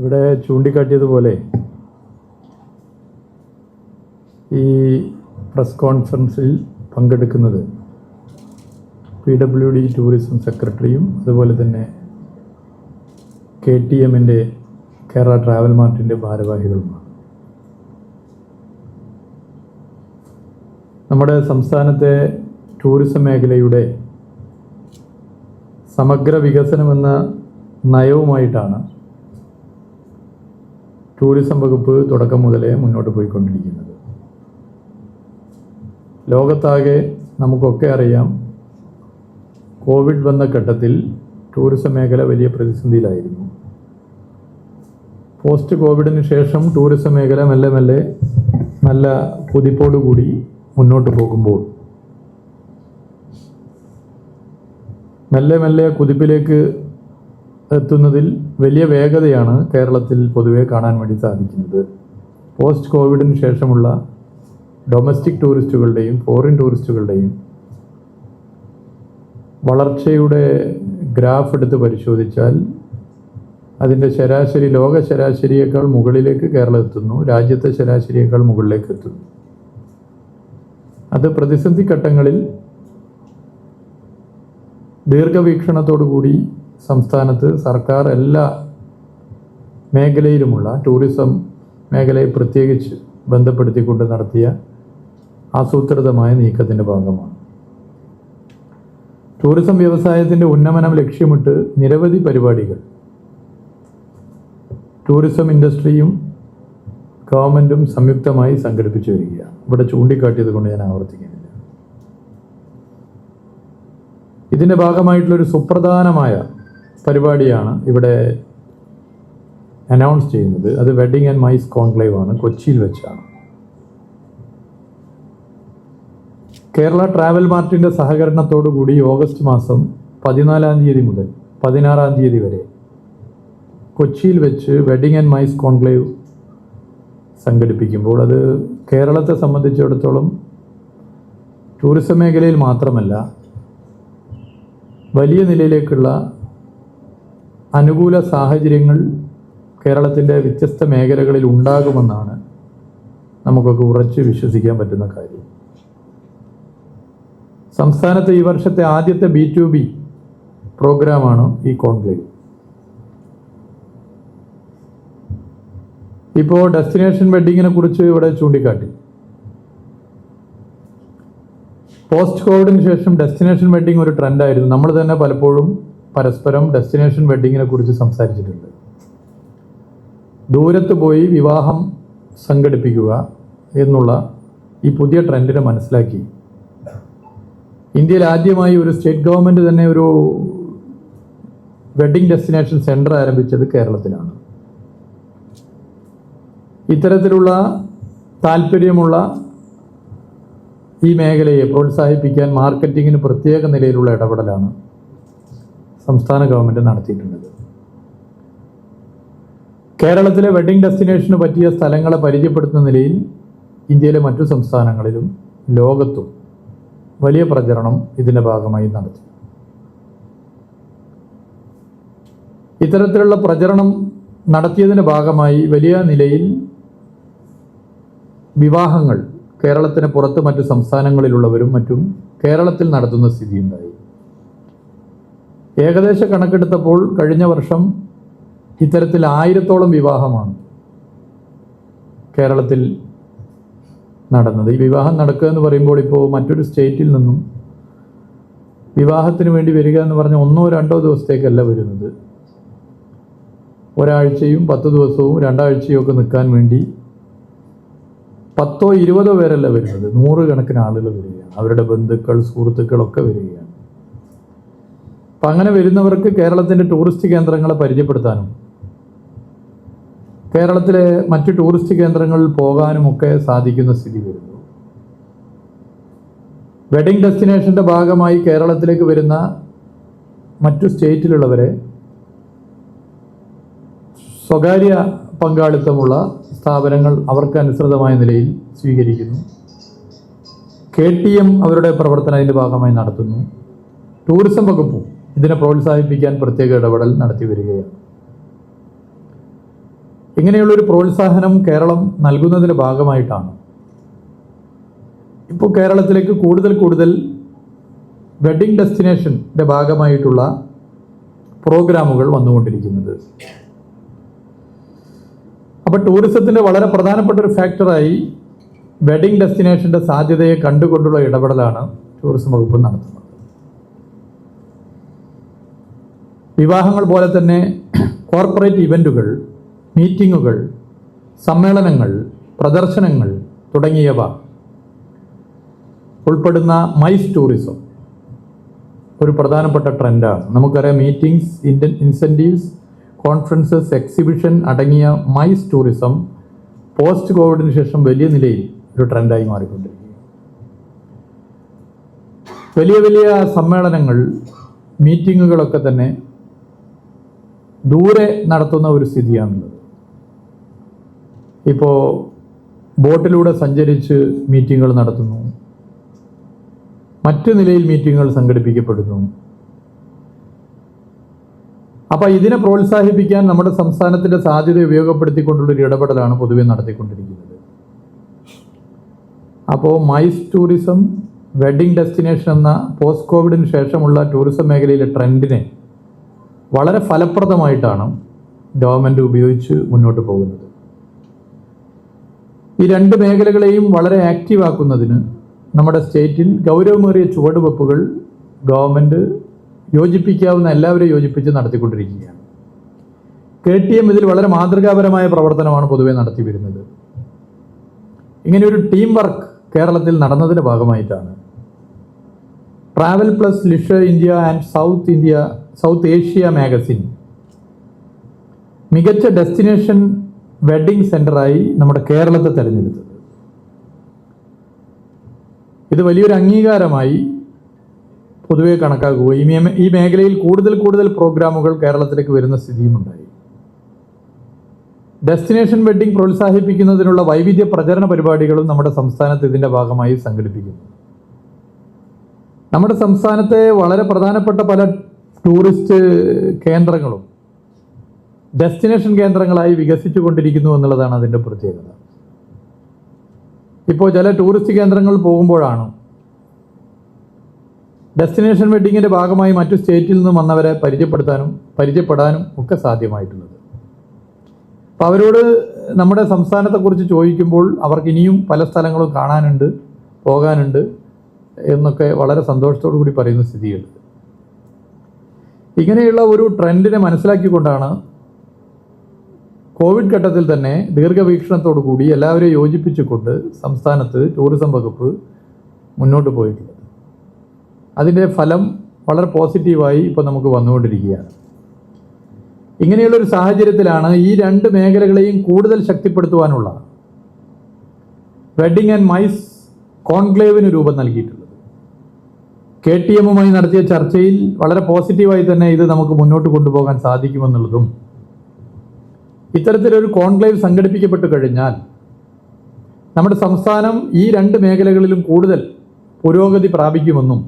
ഇവിടെ ചൂണ്ടിക്കാട്ടിയതുപോലെ ഈ പ്രസ് കോൺഫറൻസിൽ പങ്കെടുക്കുന്നത് പി ഡബ്ല്യു ഡി ടൂറിസം സെക്രട്ടറിയും അതുപോലെ തന്നെ കെ ടി എമ്മിന്റെ കേരള ട്രാവൽ മാർട്ടിന്റെ ഭാരവാഹികളുമാണ്. നമ്മുടെ സംസ്ഥാനത്തെ ടൂറിസം മേഖലയുടെ സമഗ്ര വികസനമെന്ന നയവുമായിട്ടാണ് ടൂറിസം വകുപ്പ് തുടക്കം മുതലേ മുന്നോട്ട് പോയിക്കൊണ്ടിരിക്കുന്നത്. ലോകത്താകെ നമുക്കൊക്കെ അറിയാം കോവിഡ് വന്ന ഘട്ടത്തിൽ ടൂറിസം മേഖല വലിയ പ്രതിസന്ധിയിലായിരുന്നു. പോസ്റ്റ് കോവിഡിന് ശേഷം ടൂറിസം മേഖല മെല്ലെ മെല്ലെ നല്ല കുതിപ്പോടുകൂടി മുന്നോട്ട് പോകുമ്പോൾ മെല്ലെ മെല്ലെ കുതിപ്പിലേക്ക് എത്തുന്നതിൽ വലിയ വേഗതയാണ് കേരളത്തിൽ പൊതുവെ കാണാൻ വേണ്ടി സാധിക്കുന്നത്. പോസ്റ്റ് കോവിഡിന് ശേഷമുള്ള ഡൊമസ്റ്റിക് ടൂറിസ്റ്റുകളുടെയും ഫോറിൻ ടൂറിസ്റ്റുകളുടെയും വളർച്ചയുടെ ഗ്രാഫ് എടുത്ത് പരിശോധിച്ചാൽ അതിന്റെ ശരാശരി ലോക ശരാശരിയേക്കാൾ മുകളിലേക്ക് കേരളം എത്തുന്നു രാജ്യത്തെ ശരാശരിയേക്കാൾ മുകളിലേക്ക് എത്തുന്നു. അത് പ്രതിസന്ധി ഘട്ടങ്ങളിൽ ദീർഘവീക്ഷണത്തോടുകൂടി സംസ്ഥാനത്ത് സർക്കാർ എല്ലാ മേഖലയിലുമുള്ള ടൂറിസം മേഖലയെ പ്രത്യേകിച്ച് ബന്ധപ്പെടുത്തിക്കൊണ്ട് നടത്തിയ ആസൂത്രിതമായ നീക്കത്തിന്റെ ഭാഗമാണ്. ടൂറിസം വ്യവസായത്തിന്റെ ഉന്നമനം ലക്ഷ്യമിട്ട് നിരവധി പരിപാടികൾ ടൂറിസം ഇൻഡസ്ട്രിയും ഗവൺമെന്റും സംയുക്തമായി സംഘടിപ്പിച്ചു വരികയാണ്. ഇവിടെ ചൂണ്ടിക്കാട്ടിയത് കൊണ്ട് ഞാൻ ആവർത്തിക്കുന്നില്ല. ഇതിന്റെ ഭാഗമായിട്ടുള്ളൊരു സുപ്രധാനമായ പരിപാടിയാണ് ഇവിടെ അനൗൺസ് ചെയ്യുന്നത്. അത് വെഡിങ് ആൻഡ് മൈസ് കോൺക്ലേവ് ആണ്. കൊച്ചിയിൽ വെച്ചാണ്. കേരള ട്രാവൽ മാർട്ടിന്റെ സഹകരണത്തോടു കൂടി ഓഗസ്റ്റ് മാസം പതിനാലാം തീയതി മുതൽ പതിനാറാം തീയതി വരെ കൊച്ചിയിൽ വെച്ച് വെഡിങ് ആൻഡ് മൈസ് കോൺക്ലേവ് സംഘടിപ്പിക്കുമ്പോൾ അത് കേരളത്തെ സംബന്ധിച്ചിടത്തോളം ടൂറിസം മേഖലയിൽ മാത്രമല്ല വലിയ നിലയിലേക്കുള്ള അനുകൂല സാഹചര്യങ്ങൾ കേരളത്തിന്റെ വ്യത്യസ്ത മേഖലകളിൽ ഉണ്ടാകുമെന്നാണ് നമുക്കൊക്കെ ഉറച്ച് വിശ്വസിക്കാൻ പറ്റുന്ന കാര്യം. സംസ്ഥാനത്ത് ഈ വർഷത്തെ ആദ്യത്തെ ബി ടു ബി പ്രോഗ്രാമാണ് ഈ കോൺക്ലേവ്. ഇപ്പോൾ ഡെസ്റ്റിനേഷൻ വെഡ്ഡിങ്ങിനെ കുറിച്ച് ഇവിടെ ചൂണ്ടിക്കാട്ടി. പോസ്റ്റ് കോവിഡിന് ശേഷം ഡെസ്റ്റിനേഷൻ വെഡ്ഡിങ് ഒരു ട്രെൻഡായിരുന്നു. നമ്മൾ തന്നെ പലപ്പോഴും പരസ്പരം ഡെസ്റ്റിനേഷൻ വെഡ്ഡിങ്ങിനെ കുറിച്ച് സംസാരിച്ചിട്ടുണ്ട്. ദൂരത്ത് പോയി വിവാഹം സംഘടിപ്പിക്കുക എന്നുള്ള ഈ പുതിയ ട്രെൻഡിനെ മനസ്സിലാക്കി. ഇന്ത്യയിൽ ആദ്യമായി ഒരു സ്റ്റേറ്റ് ഗവൺമെന്റ് തന്നെ ഒരു വെഡ്ഡിംഗ് ഡെസ്റ്റിനേഷൻ സെന്റർ ആരംഭിച്ചത് കേരളത്തിലാണ്. ഇത്തരത്തിലുള്ള താല്പര്യമുള്ള ഈ മേഖലയെ പ്രോത്സാഹിപ്പിക്കാൻ മാർക്കറ്റിങ്ങിന് പ്രത്യേക നിലയിലുള്ള ഇടപെടലാണ് സംസ്ഥാന ഗവൺമെന്റ് നടത്തിയിട്ടുള്ളത്. കേരളത്തിലെ വെഡ്ഡിംഗ് ഡെസ്റ്റിനേഷന് പറ്റിയ സ്ഥലങ്ങളെ പരിചയപ്പെടുത്തുന്ന നിലയിൽ ഇന്ത്യയിലെ മറ്റു സംസ്ഥാനങ്ങളിലും ലോകത്തും വലിയ പ്രചരണം ഇതിന്റെ ഭാഗമായി നടത്തി. ഇത്തരത്തിലുള്ള പ്രചരണം നടത്തിയതിന്റെ ഭാഗമായി വലിയ നിലയിൽ വിവാഹങ്ങൾ കേരളത്തിന് പുറത്ത് മറ്റു സംസ്ഥാനങ്ങളിലുള്ളവരും മറ്റും കേരളത്തിൽ നടത്തുന്ന സ്ഥിതിയുണ്ടായി. ഏകദേശ കണക്കെടുത്തപ്പോൾ കഴിഞ്ഞ വർഷം ഇത്തരത്തിൽ ആയിരത്തോളം വിവാഹമാണ് കേരളത്തിൽ നടന്നത്. ഈ വിവാഹം നടക്കുക എന്ന് പറയുമ്പോൾ ഇപ്പോൾ മറ്റൊരു സ്റ്റേറ്റിൽ നിന്നും വിവാഹത്തിന് വേണ്ടി വരിക എന്ന് പറഞ്ഞ ഒന്നോ രണ്ടോ ദിവസത്തേക്കല്ല വരുന്നത്. ഒരാഴ്ചയും പത്ത് ദിവസവും രണ്ടാഴ്ചയും ഒക്കെ നിൽക്കാൻ വേണ്ടി പത്തോ ഇരുപതോ പേരല്ല വരുന്നത്. നൂറുകണക്കിന് ആളുകൾ വരികയാണ്. അവരുടെ ബന്ധുക്കൾ സുഹൃത്തുക്കളൊക്കെ വരികയാണ്. അപ്പം അങ്ങനെ വരുന്നവർക്ക് കേരളത്തിന്റെ ടൂറിസ്റ്റ് കേന്ദ്രങ്ങളെ പരിചയപ്പെടുത്താനും കേരളത്തിലെ മറ്റ് ടൂറിസ്റ്റ് കേന്ദ്രങ്ങളിൽ പോകാനുമൊക്കെ സാധിക്കുന്ന സ്ഥിതി വരുന്നു. വെഡിങ് ഡെസ്റ്റിനേഷന്റെ ഭാഗമായി കേരളത്തിലേക്ക് വരുന്ന മറ്റു സ്റ്റേറ്റിലുള്ളവരെ സ്വകാര്യ പങ്കാളിത്തമുള്ള സ്ഥാപനങ്ങൾ അവർക്ക് അനുസൃതമായ നിലയിൽ സ്വീകരിക്കുന്നു. കെ ടി എം അവരുടെ പ്രവർത്തനം അതിന്റെ ഭാഗമായി നടത്തുന്നു. ടൂറിസം വകുപ്പും ഇതിനെ പ്രോത്സാഹിപ്പിക്കാൻ പ്രത്യേക ഇടപെടൽ നടത്തി വരികയാണ്. ഇങ്ങനെയുള്ളൊരു പ്രോത്സാഹനം കേരളം നൽകുന്നതിന്റെ ഭാഗമായിട്ടാണ്. ഇപ്പോൾ കേരളത്തിലേക്ക് കൂടുതൽ കൂടുതൽ വെഡിങ് ഡെസ്റ്റിനേഷന്റെ ഭാഗമായിട്ടുള്ള പ്രോഗ്രാമുകൾ വന്നുകൊണ്ടിരിക്കുന്നത്. അപ്പോൾ ടൂറിസത്തിന്റെ വളരെ പ്രധാനപ്പെട്ട ഒരു ഫാക്ടറായി വെഡിങ് ഡെസ്റ്റിനേഷന്റെ സാധ്യതയെ കണ്ടുകൊണ്ടുള്ള ഇടപെടലാണ് ടൂറിസം വകുപ്പ് നടത്തുന്നത്. വിവാഹങ്ങൾ പോലെ തന്നെ കോർപ്പറേറ്റ് ഇവന്റുകൾ മീറ്റിങ്ങുകൾ സമ്മേളനങ്ങൾ പ്രദർശനങ്ങൾ തുടങ്ങിയവ ഉൾപ്പെടുന്ന മൈസ് ടൂറിസം ഒരു പ്രധാനപ്പെട്ട ട്രെൻഡാണ്. നമുക്കറിയാം മീറ്റിംഗ്സ് ഇൻഡൻ ഇൻസെന്റീവ്സ് കോൺഫറൻസസ് എക്സിബിഷൻ അടങ്ങിയ മൈസ് ടൂറിസം പോസ്റ്റ് കോവിഡിന് ശേഷം വലിയ നിലയിൽ ഒരു ട്രെൻഡായി മാറിക്കൊണ്ടിരിക്കുകയാണ്. വലിയ വലിയ സമ്മേളനങ്ങൾ മീറ്റിങ്ങുകളൊക്കെ തന്നെ ദൂരെ നടത്തുന്ന ഒരു സ്ഥിതിയാണുള്ളത്. ഇപ്പോൾ ബോട്ടിലൂടെ സഞ്ചരിച്ച് മീറ്റിങ്ങുകൾ നടത്തുന്നു. മറ്റു നിലയിൽ മീറ്റിങ്ങുകൾ സംഘടിപ്പിക്കപ്പെടുന്നു. അപ്പോൾ ഇതിനെ പ്രോത്സാഹിപ്പിക്കാൻ നമ്മുടെ സംസ്ഥാനത്തിന്റെ സാധ്യത ഉപയോഗപ്പെടുത്തിക്കൊണ്ടുള്ളൊരു ഇടപെടലാണ് പൊതുവെ നടത്തിക്കൊണ്ടിരിക്കുന്നത്. അപ്പോൾ മൈസ് ടൂറിസം വെഡിങ് ഡെസ്റ്റിനേഷൻ എന്ന പോസ്റ്റ് കോവിഡിന് ശേഷമുള്ള ടൂറിസം മേഖലയിലെ ട്രെൻഡിനെ വളരെ ഫലപ്രദമായിട്ടാണ് ഗവൺമെന്റ് ഉപയോഗിച്ച് മുന്നോട്ട് പോകുന്നത്. ഈ രണ്ട് മേഖലകളെയും വളരെ ആക്റ്റീവാക്കുന്നതിന് നമ്മുടെ സ്റ്റേറ്റിൽ ഗൗരവമേറിയ ചുവടുവെപ്പുകൾ ഗവൺമെന്റ് യോജിപ്പിക്കാവുന്ന എല്ലാവരെയും യോജിപ്പിച്ച് നടത്തിക്കൊണ്ടിരിക്കുകയാണ്. കെ ടി എം ഇതിൽ വളരെ മാതൃകാപരമായ പ്രവർത്തനമാണ് പൊതുവെ നടത്തി വരുന്നത്. ഇങ്ങനെ ഒരു ടീം വർക്ക് കേരളത്തിൽ നടന്നതിന്റെ ഭാഗമായിട്ടാണ്. Travel plus leisure India and south India south Asia magazine. മികച്ച ഡെസ്റ്റിനേഷൻ വെഡിങ് സെന്ററായി നമ്മുടെ കേരളത്തെ തിരഞ്ഞെടുത്തത്. ഇത് വലിയൊരു അംഗീകാരമായി പൊതുവെ കണക്കാക്കുകയും ഈ മേഖലയിൽ കൂടുതൽ കൂടുതൽ പ്രോഗ്രാമുകൾ കേരളത്തിലേക്ക് വരുന്ന സ്ഥിതിയുമുണ്ടായി. ഡെസ്റ്റിനേഷൻ വെഡിങ് പ്രോത്സാഹിപ്പിക്കുന്നതിനുള്ള വൈവിധ്യ പ്രചരണ പരിപാടികളും നമ്മുടെ സംസ്ഥാനത്ത് ഇതിന്റെ ഭാഗമായി സംഘടിപ്പിക്കുന്നു. നമ്മുടെ സംസ്ഥാനത്തെ വളരെ പ്രധാനപ്പെട്ട പല ടൂറിസ്റ്റ് കേന്ദ്രങ്ങളും ഡെസ്റ്റിനേഷൻ കേന്ദ്രങ്ങളായി വികസിച്ചു കൊണ്ടിരിക്കുന്നു എന്നുള്ളതാണ് അതിന്റെ പ്രത്യേകത. ഇപ്പോൾ ചില ടൂറിസ്റ്റ് കേന്ദ്രങ്ങൾ പോകുമ്പോഴാണ് ഡെസ്റ്റിനേഷൻ വെഡിങ്ങിന്റെ ഭാഗമായി മറ്റു സ്റ്റേറ്റിൽ നിന്നും വന്നവരെ പരിചയപ്പെടുത്താനും പരിചയപ്പെടാനും ഒക്കെ സാധ്യമായിട്ടുള്ളത്. അപ്പോൾ അവരോട് നമ്മുടെ സംസ്ഥാനത്തെക്കുറിച്ച് ചോദിക്കുമ്പോൾ അവർക്ക് ഇനിയും പല സ്ഥലങ്ങളും കാണാനുണ്ട് പോകാനുണ്ട് എന്നൊക്കെ വളരെ സന്തോഷത്തോടു കൂടി പറയുന്ന സ്ഥിതിയുണ്ട്. ഇങ്ങനെയുള്ള ഒരു ട്രെൻഡിനെ മനസ്സിലാക്കിക്കൊണ്ടാണ് കോവിഡ് ഘട്ടത്തിൽ തന്നെ ദീർഘവീക്ഷണത്തോടു കൂടി എല്ലാവരെയും യോജിപ്പിച്ചുകൊണ്ട് സംസ്ഥാനത്ത് ടൂറിസം വകുപ്പ് മുന്നോട്ട് പോയിട്ടുള്ളത്. അതിന്റെ ഫലം വളരെ പോസിറ്റീവായി ഇപ്പോൾ നമുക്ക് വന്നുകൊണ്ടിരിക്കുകയാണ്. ഇങ്ങനെയുള്ളൊരു സാഹചര്യത്തിലാണ് ഈ രണ്ട് മേഖലകളെയും കൂടുതൽ ശക്തിപ്പെടുത്തുവാനുള്ള വെഡിങ് ആൻഡ് മൈസ് കോൺക്ലേവിന് രൂപം നൽകിയിട്ടുള്ളത്. കെ ടി എമ്മുമായി നടത്തിയ ചർച്ചയിൽ വളരെ പോസിറ്റീവായി തന്നെ ഇത് നമുക്ക് മുന്നോട്ട് കൊണ്ടുപോകാൻ സാധിക്കുമെന്നുള്ളതും ഇത്തരത്തിലൊരു കോൺക്ലേവ് സംഘടിപ്പിക്കപ്പെട്ടു കഴിഞ്ഞാൽ നമ്മുടെ സംസ്ഥാനം ഈ രണ്ട് മേഖലകളിലും കൂടുതൽ പുരോഗതി പ്രാപിക്കുമെന്നും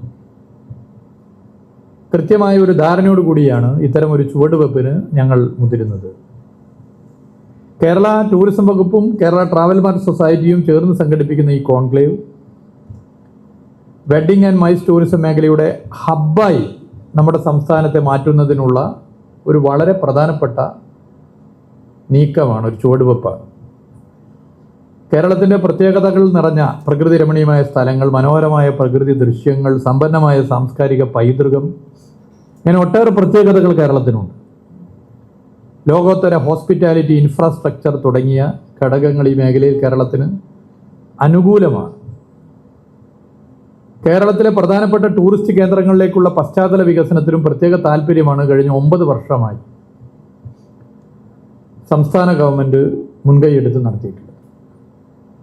കൃത്യമായ ഒരു ധാരണയോട് കൂടിയാണ് ഇത്തരം ഒരു ചുവടുവെപ്പിന് ഞങ്ങൾ മുതിരുന്നത്. കേരള ടൂറിസം വകുപ്പും കേരള ട്രാവൽ മാർട്ട് സൊസൈറ്റിയും ചേർന്ന് സംഘടിപ്പിക്കുന്ന ഈ conclave wedding and MICE tourism മേഖലയുടെ ഹബ്ബായി നമ്മുടെ സംസ്ഥാനത്തെ മാറ്റുന്നതിനുള്ള ഒരു വളരെ പ്രധാനപ്പെട്ട നീക്കമാണ് ഒരു ചുവടുവെപ്പാണ്. കേരളത്തിന്റെ പ്രത്യേകതകൾ നിറഞ്ഞ പ്രകൃതി രമണീയമായ സ്ഥലങ്ങൾ മനോഹരമായ പ്രകൃതി ദൃശ്യങ്ങൾ സമ്പന്നമായ സാംസ്കാരിക പൈതൃകം ഇങ്ങനെ ഒട്ടേറെ പ്രത്യേകതകൾ കേരളത്തിനുണ്ട്. ലോകോത്തര ഹോസ്പിറ്റാലിറ്റി ഇൻഫ്രാസ്ട്രക്ചർ തുടങ്ങിയ ഘടകങ്ങൾ ഈ മേഖലയിൽ കേരളത്തിന് അനുകൂലമാണ്. കേരളത്തിലെ പ്രധാനപ്പെട്ട ടൂറിസ്റ്റ് കേന്ദ്രങ്ങളിലേക്കുള്ള പശ്ചാത്തല വികസനത്തിനും പ്രത്യേക താല്പര്യമാണ് കഴിഞ്ഞ ഒമ്പത് വർഷമായി സംസ്ഥാന ഗവൺമെന്റ് മുൻകൈയെടുത്ത് നടത്തിയിട്ടുള്ളത്.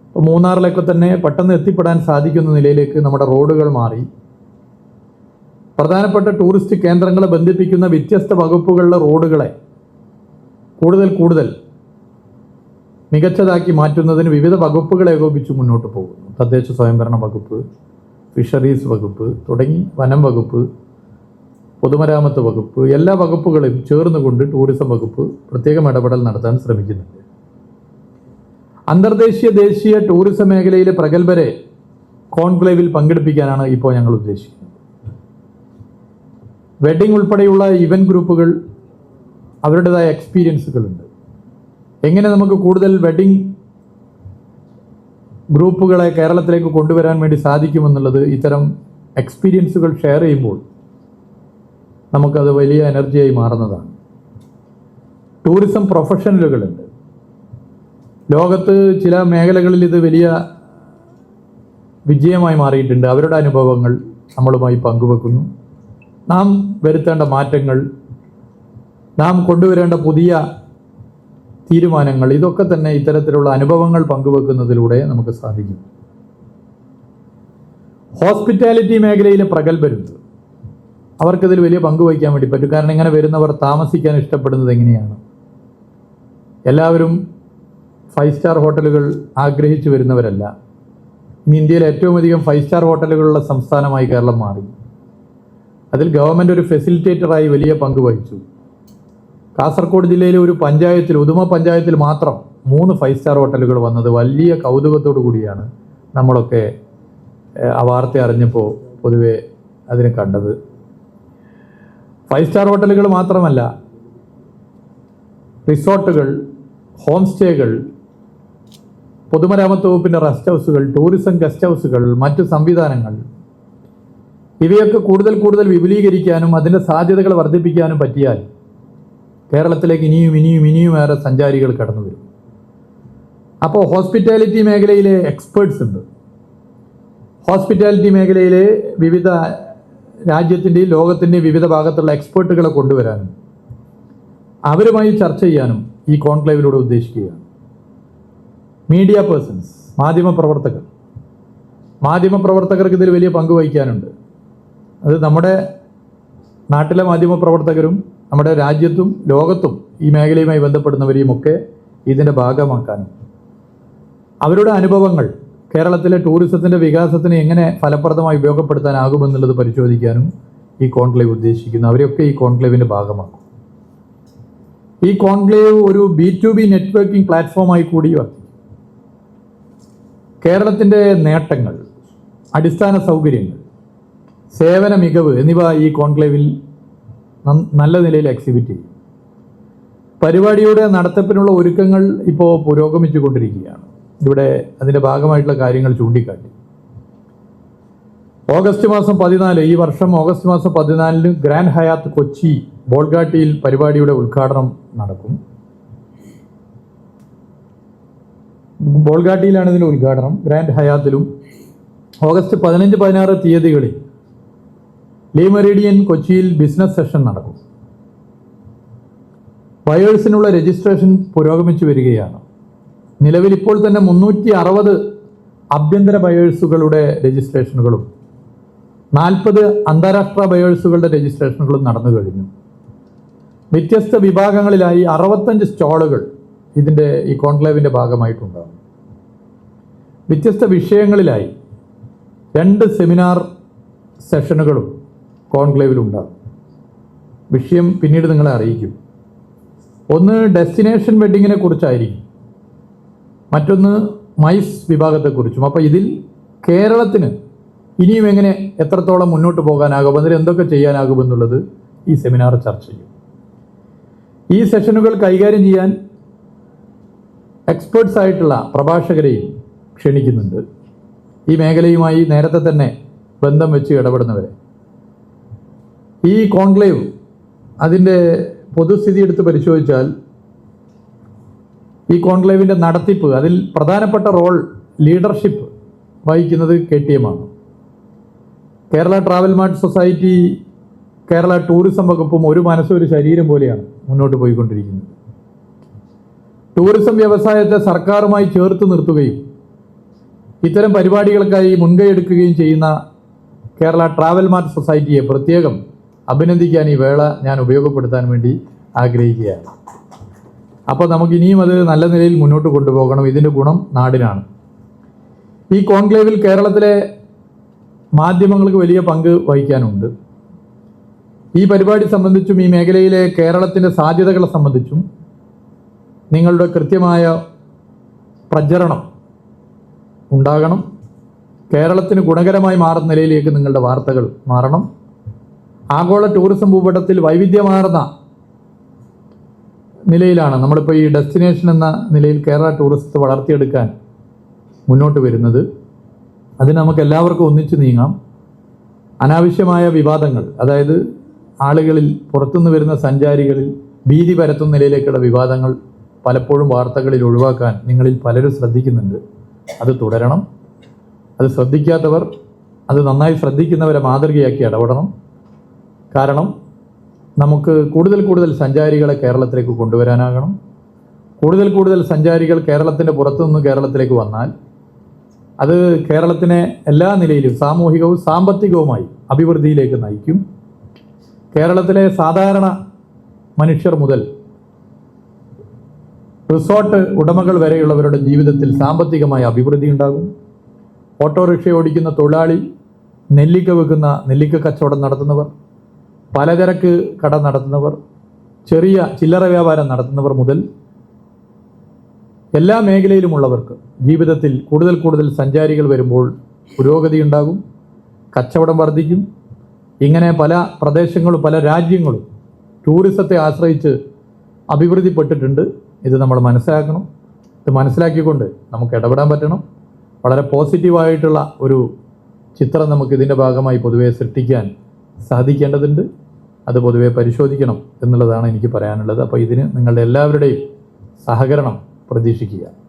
ഇപ്പോൾ മൂന്നാറിലൊക്കെ തന്നെ പെട്ടെന്ന് എത്തിപ്പെടാൻ സാധിക്കുന്ന നിലയിലേക്ക് നമ്മുടെ റോഡുകൾ മാറി. പ്രധാനപ്പെട്ട ടൂറിസ്റ്റ് കേന്ദ്രങ്ങളെ ബന്ധിപ്പിക്കുന്ന വ്യത്യസ്ത വകുപ്പുകളിലെ റോഡുകളെ കൂടുതൽ കൂടുതൽ മികച്ചതാക്കി മാറ്റുന്നതിന് വിവിധ വകുപ്പുകളെ ഏകോപിച്ച് മുന്നോട്ട് പോകുന്നു. തദ്ദേശ സ്വയംഭരണ വകുപ്പ് ഫിഷറീസ് വകുപ്പ് തുടങ്ങി വനം വകുപ്പ് പൊതുമരാമത്ത് വകുപ്പ് എല്ലാ വകുപ്പുകളും ചേർന്നുകൊണ്ട് ടൂറിസം വകുപ്പ് പ്രത്യേകം ഇടപെടൽ നടത്താൻ ശ്രമിക്കുന്നുണ്ട്. അന്തർദേശീയ ദേശീയ ടൂറിസം മേഖലയിലെ പ്രഗത്ഭരെ കോൺക്ലേവിൽ പങ്കെടുപ്പിക്കാനാണ് ഇപ്പോൾ ഞങ്ങൾ ഉദ്ദേശിക്കുന്നത്. വെഡിങ് ഉൾപ്പെടെയുള്ള ഇവന്റ് ഗ്രൂപ്പുകൾ അവരുടേതായ എക്സ്പീരിയൻസുകളുണ്ട് എങ്ങനെ നമുക്ക് കൂടുതൽ വെഡിങ് ഗ്രൂപ്പുകളെ കേരളത്തിലേക്ക് കൊണ്ടുവരാൻ വേണ്ടി സാധിക്കുമെന്നുള്ളത് ഇത്തരം എക്സ്പീരിയൻസുകൾ ഷെയർ ചെയ്യുമ്പോൾ നമുക്കത് വലിയ എനർജിയായി മാറുന്നതാണ്. ടൂറിസം പ്രൊഫഷണലുകളുണ്ട് ലോകത്ത് ചില മേഖലകളിൽ ഇത് വലിയ വിജയമായി മാറിയിട്ടുണ്ട്. അവരുടെ അനുഭവങ്ങൾ നമ്മളുമായി പങ്കുവെക്കുന്നു. നാം വരുത്തേണ്ട മാറ്റങ്ങൾ നാം കൊണ്ടുവരേണ്ട പുതിയ തീരുമാനങ്ങൾ ഇതൊക്കെ തന്നെ ഇത്തരത്തിലുള്ള അനുഭവങ്ങൾ പങ്കുവെക്കുന്നതിലൂടെ നമുക്ക് സാധിക്കും. ഹോസ്പിറ്റാലിറ്റി മേഖലയിലെ പ്രഗത്ഭരും അവർക്കിതിൽ വലിയ പങ്ക് വഹിക്കാൻ വേണ്ടി പറ്റും. കാരണം ഇങ്ങനെ വരുന്നവർ താമസിക്കാൻ ഇഷ്ടപ്പെടുന്നത് എങ്ങനെയാണ്? എല്ലാവരും ഫൈവ് സ്റ്റാർ ഹോട്ടലുകൾ ആഗ്രഹിച്ചു വരുന്നവരല്ല. ഇന്ന് ഇന്ത്യയിൽ ഏറ്റവും അധികം ഫൈവ് സ്റ്റാർ ഹോട്ടലുകളുള്ള സംസ്ഥാനമായി കേരളം മാറി. അതിൽ ഗവൺമെന്റ് ഒരു ഫെസിലിറ്റേറ്ററായി വലിയ പങ്ക് വഹിച്ചു. കാസർഗോഡ് ജില്ലയിലെ ഒരു പഞ്ചായത്തിൽ ഉദുമ പഞ്ചായത്തിൽ മാത്രം മൂന്ന് ഫൈവ് സ്റ്റാർ ഹോട്ടലുകൾ വന്നത് വലിയ കൗതുകത്തോടു കൂടിയാണ് നമ്മളൊക്കെ ആ വാർത്ത അറിഞ്ഞപ്പോൾ പൊതുവെ അതിന് കണ്ടത്. ഫൈവ് സ്റ്റാർ ഹോട്ടലുകൾ മാത്രമല്ല റിസോർട്ടുകൾ ഹോം സ്റ്റേകൾ പൊതുമരാമത്ത് വകുപ്പിന്റെ റെസ്റ്റ് ഹൗസുകൾ ടൂറിസം ഗസ്റ്റ് ഹൗസുകൾ മറ്റു സംവിധാനങ്ങൾ ഇവയൊക്കെ കൂടുതൽ കൂടുതൽ വിപുലീകരിക്കാനും അതിന്റെ സാധ്യതകൾ വർദ്ധിപ്പിക്കാനും പറ്റിയാൽ കേരളത്തിലേക്ക് ഇനിയും ഇനിയും ഇനിയും ഏറെ സഞ്ചാരികൾ കടന്നു വരും. അപ്പോൾ ഹോസ്പിറ്റാലിറ്റി മേഖലയിലെ എക്സ്പേർട്സ് ഉണ്ട്. ഹോസ്പിറ്റാലിറ്റി മേഖലയിലെ വിവിധ രാജ്യത്തിന്റെയും ലോകത്തിന്റെയും വിവിധ ഭാഗത്തുള്ള എക്സ്പേർട്ടുകളെ കൊണ്ടുവരാനും അവരുമായി ചർച്ച ചെയ്യാനും ഈ കോൺക്ലേവിലൂടെ ഉദ്ദേശിക്കുകയാണ്. മീഡിയ പേഴ്സൺസ് മാധ്യമപ്രവർത്തകർ. മാധ്യമപ്രവർത്തകർക്ക് ഇതിൽ വലിയ പങ്ക് വഹിക്കാനുണ്ട്. അത് നമ്മുടെ നാട്ടിലെ മാധ്യമപ്രവർത്തകരും നമ്മുടെ രാജ്യത്തും ലോകത്തും ഈ മേഖലയുമായി ബന്ധപ്പെടുന്നവരെയും ഒക്കെ ഇതിന്റെ ഭാഗമാക്കാനും അവരുടെ അനുഭവങ്ങൾ കേരളത്തിലെ ടൂറിസത്തിന്റെ വികാസത്തിന് എങ്ങനെ ഫലപ്രദമായി ഉപയോഗപ്പെടുത്താനാകുമെന്നുള്ളത് പരിശോധിക്കാനും ഈ കോൺക്ലേവ് ഉദ്ദേശിക്കുന്നു. അവരെയൊക്കെ ഈ കോൺക്ലേവിന്റെ ഭാഗമാക്കും. ഈ കോൺക്ലേവ് ഒരു ബി ടു ബി നെറ്റ്വർക്കിംഗ് പ്ലാറ്റ്ഫോമായി കൂടി വർത്തിക്കും. കേരളത്തിന്റെ നേട്ടങ്ങൾ അടിസ്ഥാന സൗകര്യങ്ങൾ സേവന മികവ് എന്നിവ ഈ കോൺക്ലേവിൽ നല്ല നിലയിൽ എക്സിബിറ്റ് ചെയ്യും. പരിപാടിയുടെ നടത്തിപ്പിനുള്ള ഒരുക്കങ്ങൾ ഇപ്പോൾ പുരോഗമിച്ചു കൊണ്ടിരിക്കുകയാണ് ഇവിടെ അതിന്റെ ഭാഗമായിട്ടുള്ള കാര്യങ്ങൾ ചൂണ്ടിക്കാട്ടി. ഓഗസ്റ്റ് മാസം പതിനാല് ഈ വർഷം ഓഗസ്റ്റ് മാസം പതിനാലിന് ഗ്രാൻഡ് ഹയാത്ത് കൊച്ചി ബോൾഗാട്ടിയിൽ പരിപാടിയുടെ ഉദ്ഘാടനം നടക്കും. ബോൾഗാട്ടിയിലാണ് ഇതിന്റെ ഉദ്ഘാടനം. ഗ്രാൻഡ് ഹയാത്തിലും ഓഗസ്റ്റ് പതിനഞ്ച് പതിനാറ് തീയതികളിൽ ലീ മെറീഡിയൻ കൊച്ചിയിൽ ബിസിനസ് സെഷൻ നടക്കും. ബയേഴ്സിനുള്ള രജിസ്ട്രേഷൻ പുരോഗമിച്ചു വരികയാണ്. നിലവിൽ ഇപ്പോൾ തന്നെ മുന്നൂറ്റി അറുപത് ആഭ്യന്തര ബയേഴ്സുകളുടെ രജിസ്ട്രേഷനുകളും നാൽപ്പത് അന്താരാഷ്ട്ര ബയേഴ്സുകളുടെ രജിസ്ട്രേഷനുകളും നടന്നു കഴിഞ്ഞു. വ്യത്യസ്ത വിഭാഗങ്ങളിലായി അറുപത്തഞ്ച് സ്റ്റാളുകൾ ഇതിന്റെ ഈ കോൺക്ലേവിന്റെ ഭാഗമായിട്ടുണ്ടാകും. വ്യത്യസ്ത വിഷയങ്ങളിലായി രണ്ട് സെമിനാർ സെഷനുകളും കോൺക്ലേവിലുണ്ടാകും. വിഷയം പിന്നീട് നിങ്ങളെ അറിയിക്കും. ഒന്ന് ഡെസ്റ്റിനേഷൻ വെഡ്ഡിങ്ങിനെ കുറിച്ചായിരിക്കും. മറ്റൊന്ന് മൈസ് വിഭാഗത്തെക്കുറിച്ചും. അപ്പോൾ ഇതിൽ കേരളത്തിന് ഇനിയും എങ്ങനെ എത്രത്തോളം മുന്നോട്ട് പോകാനാകും അതിൽ എന്തൊക്കെ ചെയ്യാനാകുമെന്നുള്ളത് ഈ സെമിനാർ ചർച്ച ചെയ്യും. ഈ സെഷനുകൾ കൈകാര്യം ചെയ്യാൻ എക്സ്പേർട്സ് ആയിട്ടുള്ള പ്രഭാഷകരെയും ക്ഷണിക്കുന്നുണ്ട്. ഈ മേഖലയുമായി നേരത്തെ തന്നെ ബന്ധം വെച്ച് ഇടപെടുന്നവരെ. ഈ കോൺക്ലേവ് അതിന്റെ പൊതുസ്ഥിതി എടുത്ത് പരിശോധിച്ചാൽ ഈ കോൺക്ലേവിന്റെ നടത്തിപ്പ് അതിൽ പ്രധാനപ്പെട്ട റോൾ ലീഡർഷിപ്പ് വഹിക്കുന്നത് കെ ടി എം ആണ്. Kerala travel mart society Kerala tourism വകുപ്പും ഒരു മനസ്സും ഒരു ശരീരം പോലെയാണ് മുന്നോട്ട് പോയിക്കൊണ്ടിരിക്കുന്നത്. ടൂറിസം വ്യവസായത്തെ സർക്കാരുമായി ചേർത്ത് നിർത്തുകയും ഇത്തരം പരിപാടികൾക്കായി മുൻകൈ എടുക്കുകയും ചെയ്യുന്ന കേരള ട്രാവൽ മാർട്ട് സൊസൈറ്റിയെ പ്രത്യേകം അഭിനന്ദിക്കാൻ ഈ വേള ഞാൻ ഉപയോഗപ്പെടുത്താൻ വേണ്ടി ആഗ്രഹിക്കുകയാണ്. അപ്പോൾ നമുക്ക് ഇനിയും അത് നല്ല നിലയിൽ മുന്നോട്ട് കൊണ്ടുപോകണം. ഇതിന്റെ ഗുണം നാടിനാണ്. ഈ കോൺക്ലേവിൽ കേരളത്തിലെ മാധ്യമങ്ങൾക്ക് വലിയ പങ്ക് വഹിക്കാനുണ്ട്. ഈ പരിപാടി സംബന്ധിച്ചും ഈ മേഖലയിലെ കേരളത്തിന്റെ സാധ്യതകളെ സംബന്ധിച്ചും നിങ്ങളുടെ കൃത്യമായ പ്രചരണം ഉണ്ടാകണം. കേരളത്തിന് ഗുണകരമായി മാറുന്ന നിലയിലേക്ക് നിങ്ങളുടെ വാർത്തകൾ മാറണം. ആഗോള ടൂറിസം ഭൂപടത്തിൽ വൈവിധ്യമാർന്ന നിലയിലാണ് നമ്മളിപ്പോൾ ഈ ഡെസ്റ്റിനേഷൻ എന്ന നിലയിൽ കേരള ടൂറിസത്തെ വളർത്തിയെടുക്കാൻ മുന്നോട്ട് വരുന്നത്. അതിന് നമുക്ക് എല്ലാവർക്കും ഒന്നിച്ചു നീങ്ങാം. അനാവശ്യമായ വിവാദങ്ങൾ അതായത് ആളുകളിൽ പുറത്തുനിന്ന് വരുന്ന സഞ്ചാരികളിൽ ഭീതി പരത്തുന്ന നിലയിലേക്കുള്ള വിവാദങ്ങൾ പലപ്പോഴും വാർത്തകളിൽ ഒഴിവാക്കാൻ നിങ്ങളിൽ പലരും ശ്രദ്ധിക്കുന്നുണ്ട്. അത് തുടരണം. അത് ശ്രദ്ധിക്കാത്തവർ അത് നന്നായി ശ്രദ്ധിക്കുന്നവരെ മാതൃകയാക്കി ഇടപെടണം. കാരണം നമുക്ക് കൂടുതൽ കൂടുതൽ സഞ്ചാരികളെ കേരളത്തിലേക്ക് കൊണ്ടുവരാനാകണം. കൂടുതൽ കൂടുതൽ സഞ്ചാരികൾ കേരളത്തിന്റെ പുറത്തുനിന്ന് കേരളത്തിലേക്ക് വന്നാൽ അത് കേരളത്തിനെ എല്ലാ നിലയിലും സാമൂഹികവും സാമ്പത്തികവുമായി അഭിവൃദ്ധിയിലേക്ക് നയിക്കും. കേരളത്തിലെ സാധാരണ മനുഷ്യർ മുതൽ റിസോർട്ട് ഉടമകൾ വരെയുള്ളവരുടെ ജീവിതത്തിൽ സാമ്പത്തികമായ അഭിവൃദ്ധി ഉണ്ടാകും. ഓട്ടോറിക്ഷ ഓടിക്കുന്ന തൊഴിലാളി നെല്ലിക്ക വെക്കുന്ന നെല്ലിക്ക കച്ചവടം നടത്തുന്നവർ പലചരക്ക് കട നടത്തുന്നവർ ചെറിയ ചില്ലറ വ്യാപാരം നടത്തുന്നവർ മുതൽ എല്ലാ മേഖലയിലുമുള്ളവർക്ക് ജീവിതത്തിൽ കൂടുതൽ കൂടുതൽ സഞ്ചാരികൾ വരുമ്പോൾ പുരോഗതി ഉണ്ടാകും കച്ചവടം വർദ്ധിക്കും. ഇങ്ങനെ പല പ്രദേശങ്ങളും പല രാജ്യങ്ങളും ടൂറിസത്തെ ആശ്രയിച്ച് അഭിവൃദ്ധിപ്പെട്ടിട്ടുണ്ട്. ഇത് നമ്മൾ മനസ്സിലാക്കണം. ഇത് മനസ്സിലാക്കിക്കൊണ്ട് നമുക്ക് ഇടപെടാൻ പറ്റണം. വളരെ പോസിറ്റീവായിട്ടുള്ള ഒരു ചിത്രം നമുക്ക് ഇതിന്റെ ഭാഗമായി പൊതുവെ സൃഷ്ടിക്കാൻ സാധിക്കേണ്ടതുണ്ട്. അത് പൊതുവെ പരിശോധിക്കണം എന്നുള്ളതാണ് എനിക്ക് പറയാനുള്ളത്. അപ്പോൾ ഇതിന് നിങ്ങളുടെ എല്ലാവരുടെയും സഹകരണം പ്രതീക്ഷിക്കുക.